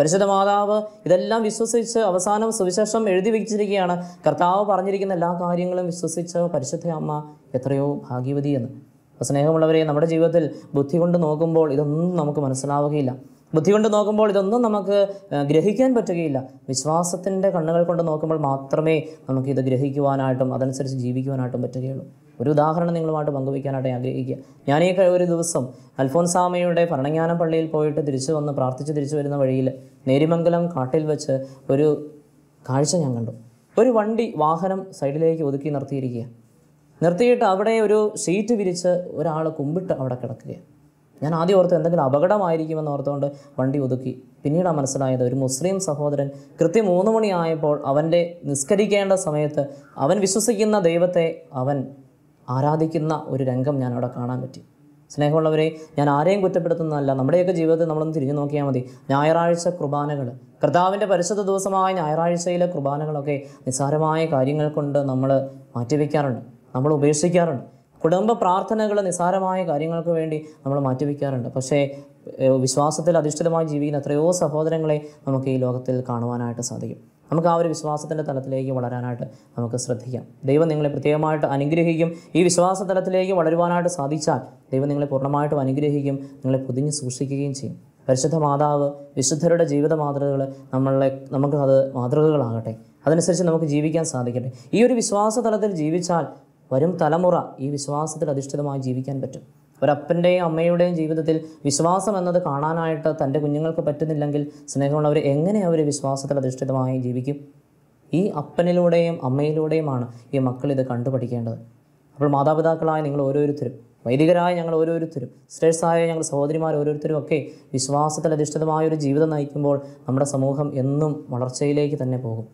പരിശുദ്ധ മാതാവ് ഇതെല്ലാം വിശ്വസിച്ച് അവസാനം സുവിശേഷം എഴുതി വെച്ചിരിക്കുകയാണ്. കർത്താവ് പറഞ്ഞിരിക്കുന്ന എല്ലാ കാര്യങ്ങളും വിശ്വസിച്ച് പരിശുദ്ധ അമ്മ എത്രയോ ഭാഗ്യവതി എന്ന് സ്നേഹമുള്ളവരെ നമ്മുടെ ജീവിതത്തിൽ ബുദ്ധി കൊണ്ട് നോക്കുമ്പോൾ ഇതൊന്നും നമുക്ക് മനസ്സിലാവുകയില്ല. ബുദ്ധി കൊണ്ട് നോക്കുമ്പോൾ ഇതൊന്നും നമുക്ക് ഗ്രഹിക്കാൻ പറ്റുകയില്ല. വിശ്വാസത്തിന്റെ കണ്ണുകൾ കൊണ്ട് നോക്കുമ്പോൾ മാത്രമേ നമുക്ക് ഗ്രഹിക്കുവാനായിട്ടും അതനുസരിച്ച് ജീവിക്കുവാനായിട്ടും പറ്റുകയുള്ളൂ. ഒരു ഉദാഹരണം നിങ്ങളുമായിട്ട് പങ്കുവയ്ക്കാനായിട്ട് ആഗ്രഹിക്കുക. ഞാൻ ഈ ഒരു ദിവസം അൽഫോൻസാമയുടെ ഭരണജ്ഞാനം പള്ളിയിൽ പോയിട്ട് തിരിച്ചു വന്ന് പ്രാർത്ഥിച്ച് തിരിച്ചു വരുന്ന വഴിയിൽ നേരിമംഗലം കാട്ടിൽ വെച്ച് ഒരു കാഴ്ച ഞാൻ കണ്ടു. ഒരു വണ്ടി വാഹനം സൈഡിലേക്ക് ഒതുക്കി നിർത്തിയിരിക്കുക നിർത്തിയിട്ട് അവിടെ ഒരു സീറ്റ് വിരിച്ച് ഒരാൾ കുമ്പിട്ട് അവിടെ കിടക്കുകയാണ്. ഞാൻ ആദ്യം ഓർത്ത് എന്തെങ്കിലും അപകടമായിരിക്കുമെന്ന് ഓർത്തുകൊണ്ട് വണ്ടി ഒതുക്കി. പിന്നീട് മനസ്സിലായത് ഒരു മുസ്ലിം സഹോദരൻ കൃത്യം മൂന്ന് മണിയായപ്പോൾ അവന്റെ നിസ്കരിക്കേണ്ട സമയത്ത് അവൻ വിശ്വസിക്കുന്ന ദൈവത്തെ അവൻ ആരാധിക്കുന്ന ഒരു രംഗം ഞാൻ അവിടെ കാണാൻ പറ്റി. സ്നേഹമുള്ളവരെ ഞാൻ ആരെയും കുറ്റപ്പെടുത്തുന്നതല്ല. നമ്മുടെയൊക്കെ ജീവിതത്തിൽ നമ്മളൊന്ന് തിരിഞ്ഞു നോക്കിയാൽ മതി. ഞായറാഴ്ച കുർബാനകൾ കർത്താവിന്റെ പരിശുദ്ധ ദിവസമായ ഞായറാഴ്ചയിലെ കുർബാനകളൊക്കെ നിസ്സാരമായ കാര്യങ്ങൾ കൊണ്ട് നമ്മൾ മാറ്റിവെക്കാറുണ്ട്. നമ്മൾ ഉപേക്ഷിക്കാറുണ്ട്. കുടുംബ പ്രാർത്ഥനകൾ നിസാരമായ കാര്യങ്ങൾക്ക് വേണ്ടി നമ്മൾ മാറ്റിവെക്കാറുണ്ട്. പക്ഷേ വിശ്വാസത്തിൽ അധിഷ്ഠിതമായി ജീവിക്കുന്ന എത്രയോ സഹോദരങ്ങളെ നമുക്ക് ഈ ലോകത്തിൽ കാണുവാനായിട്ട് സാധിക്കും. നമുക്ക് ആ ഒരു വിശ്വാസത്തിന്റെ തലത്തിലേക്ക് വളരാനായിട്ട് നമുക്ക് ശ്രദ്ധിക്കാം. ദൈവം നിങ്ങളെ പ്രത്യേകമായിട്ട് അനുഗ്രഹിക്കും. ഈ വിശ്വാസ തലത്തിലേക്ക് വളരുവാനായിട്ട് സാധിച്ചാൽ ദൈവം നിങ്ങളെ പൂർണമായിട്ടും അനുഗ്രഹിക്കും നിങ്ങളെ പൊതിഞ്ഞ് സൂക്ഷിക്കുകയും ചെയ്യും. പരിശുദ്ധ മാതാവ് വിശുദ്ധരുടെ ജീവിത മാതൃകകൾ നമ്മളെ നമുക്ക് അത് മാതൃകകളാകട്ടെ. അതനുസരിച്ച് നമുക്ക് ജീവിക്കാൻ സാധിക്കട്ടെ. ഈ ഒരു വിശ്വാസ തലത്തിൽ ജീവിച്ചാൽ വരും തലമുറ ഈ വിശ്വാസത്തിൽ അധിഷ്ഠിതമായി ജീവിക്കാൻ പറ്റും. ഒരപ്പന്റെയും അമ്മയുടെയും ജീവിതത്തിൽ വിശ്വാസം എന്നത് കാണാനായിട്ട് തന്റെ കുഞ്ഞുങ്ങൾക്ക് പറ്റുന്നില്ലെങ്കിൽ സ്നേഹമുള്ളവർ എങ്ങനെ അവർ വിശ്വാസത്തിൽ അധിഷ്ഠിതമായി ജീവിക്കും? ഈ അപ്പനിലൂടെയും അമ്മയിലൂടെയുമാണ് ഈ മക്കൾ ഇത് കണ്ടുപഠിക്കേണ്ടത്. അപ്പോൾ മാതാപിതാക്കളായ നിങ്ങൾ ഓരോരുത്തരും വൈദികരായ ഞങ്ങൾ ഓരോരുത്തരും ശ്രേഷ്ഠായ ഞങ്ങൾ സഹോദരിമാർ ഓരോരുത്തരും ഒക്കെ വിശ്വാസത്തിൽ അധിഷ്ഠിതമായ ഒരു ജീവിതം നയിക്കുമ്പോൾ നമ്മുടെ സമൂഹം എന്നും വളർച്ചയിലേക്ക് തന്നെ പോകും.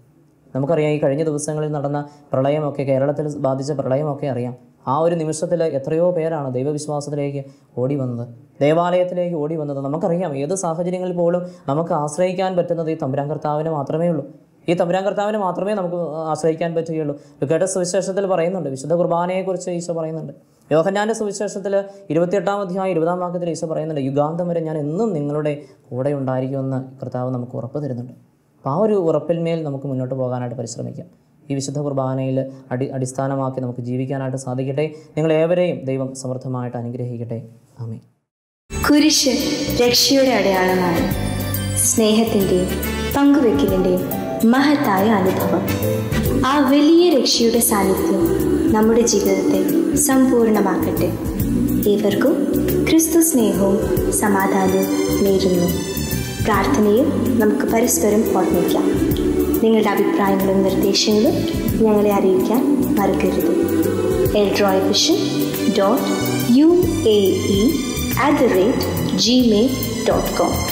നമുക്കറിയാം ഈ കഴിഞ്ഞ ദിവസങ്ങളിൽ നടന്ന പ്രളയമൊക്കെ കേരളത്തിൽ ബാധിച്ച പ്രളയമൊക്കെ അറിയാം. ആ ഒരു നിമിഷത്തിൽ എത്രയോ പേരാണ് ദൈവവിശ്വാസത്തിലേക്ക് ഓടി വന്നത്. ദേവാലയത്തിലേക്ക് ഓടി വന്നത്. നമുക്കറിയാം ഏത് സാഹചര്യങ്ങളിൽ പോലും നമുക്ക് ആശ്രയിക്കാൻ പറ്റുന്നത് ഈ തമ്പുരാൻ കർത്താവിനെ മാത്രമേ ഉള്ളൂ. ഈ തമ്പുരാൻ കർത്താവിനെ മാത്രമേ നമുക്ക് ആശ്രയിക്കാൻ പറ്റുകയുള്ളൂ. കേട്ട സുവിശേഷത്തിൽ പറയുന്നുണ്ട് വിശുദ്ധ കുർബാനയെക്കുറിച്ച് ഈശോ പറയുന്നുണ്ട്. യോഹന്നാന്റെ സുവിശേഷത്തിൽ ഇരുപത്തിയെട്ടാം അധ്യായം ഇരുപതാം വാക്യത്തിൽ ഈശോ പറയുന്നുണ്ട് യുഗാന്തം വരെ ഞാൻ എന്നും നിങ്ങളുടെ കൂടെ ഉണ്ടായിരിക്കുമെന്ന് കർത്താവ് നമുക്ക് ഉറപ്പ് തരുന്നുണ്ട്. അപ്പോൾ ആ ഒരു ഉറപ്പിന്മേൽ നമുക്ക് മുന്നോട്ട് പോകാനായിട്ട് പരിശ്രമിക്കാം. ഈ വിശുദ്ധ കുർബാനയിൽ അടി അടിസ്ഥാനമാക്കി നമുക്ക് ജീവിക്കാനായിട്ട് സാധിക്കട്ടെ. നിങ്ങൾ ഏവരെയും ദൈവം സമൃദ്ധമായിട്ട് അനുഗ്രഹിക്കട്ടെ. ആമേ കുരിശ് രക്ഷയുടെ അടയാളമാണ്. സ്നേഹത്തിന്റെയും പങ്കുവെക്കലിന്റെയും മഹത്തായ അനുഭവം. ആ വലിയ രക്ഷയുടെ സാന്നിധ്യം നമ്മുടെ ജീവിതത്തെ സമ്പൂർണമാക്കട്ടെ. ഏവർക്കും ക്രിസ്തു സ്നേഹവും സമാധാനവും നേരുന്നു. പ്രാർത്ഥനയിൽ നമുക്ക് പരസ്പരം ഓർമ്മിക്കാം. നിങ്ങളുടെ അഭിപ്രായങ്ങളും നിർദ്ദേശങ്ങളും ഞങ്ങളെ അറിയിക്കാൻ മറക്കരുത്. Eldroy vision dot U A E at the rate Gmail dot com